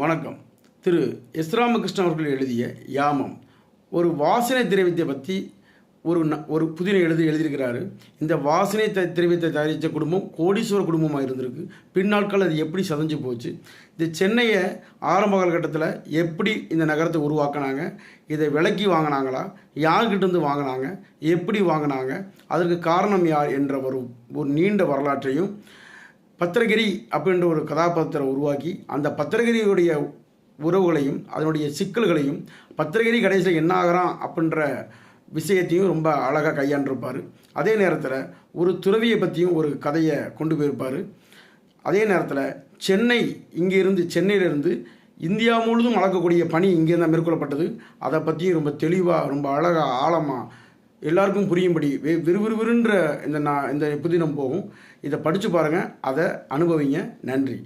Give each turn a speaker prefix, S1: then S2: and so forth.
S1: வணக்கம். திரு எஸ் ராமகிருஷ்ணன் அவர்கள் எழுதிய யாமம். ஒரு வாசனை திரவியத்தை பற்றி ஒரு ந- ஒரு புதினை எழுதி எழுதியிருக்கிறாரு. இந்த வாசனை த திரவியத்தை தயாரித்த குடும்பம் கோடீஸ்வர குடும்பமாக இருந்திருக்கு. பின்னாட்கள் அது எப்படி சதஞ்சு போச்சு? இந்த சென்னையை ஆரம்ப காலகட்டத்தில் எப்படி இந்த நகரத்தை உருவாக்கினாங்க? இதை விலக்கி வாங்கினாங்களா? யார்கிட்டேருந்து வாங்கினாங்க? எப்படி வாங்கினாங்க? அதற்கு காரணம் யார் என்ற ஒரு ஒரு நீண்ட வரலாற்றையும் பத்திரகிரி அப்படின்ற ஒரு கதாபாத்திரம் உருவாக்கி அந்த பத்திரகிரியுடைய உறவுகளையும் அதனுடைய சிக்கல்களையும் பத்திரகிரி கடைசியில் என்ன ஆகிறான் அப்படின்ற விஷயத்தையும் ரொம்ப அழகாக கையாண்டிருப்பார். அதே நேரத்தில் ஒரு துறவியை பற்றியும் ஒரு கதையை கொண்டு போயிருப்பார். அதே நேரத்தில் சென்னை இங்கேருந்து சென்னையிலிருந்து இந்தியா முழுதும் வளர்க்கக்கூடிய பணி இங்கே தான் மேற்கொள்ளப்பட்டது. அதை பற்றியும் ரொம்ப தெளிவாக ரொம்ப அழகாக ஆழமாக எல்லாருக்கும் புரியும்படி வி விறுவிறுவிறுன்ற இந்த நான் இந்த புதினம் போகும். இதை படித்து பாருங்கள் அதை அனுபவிங்க. நன்றி.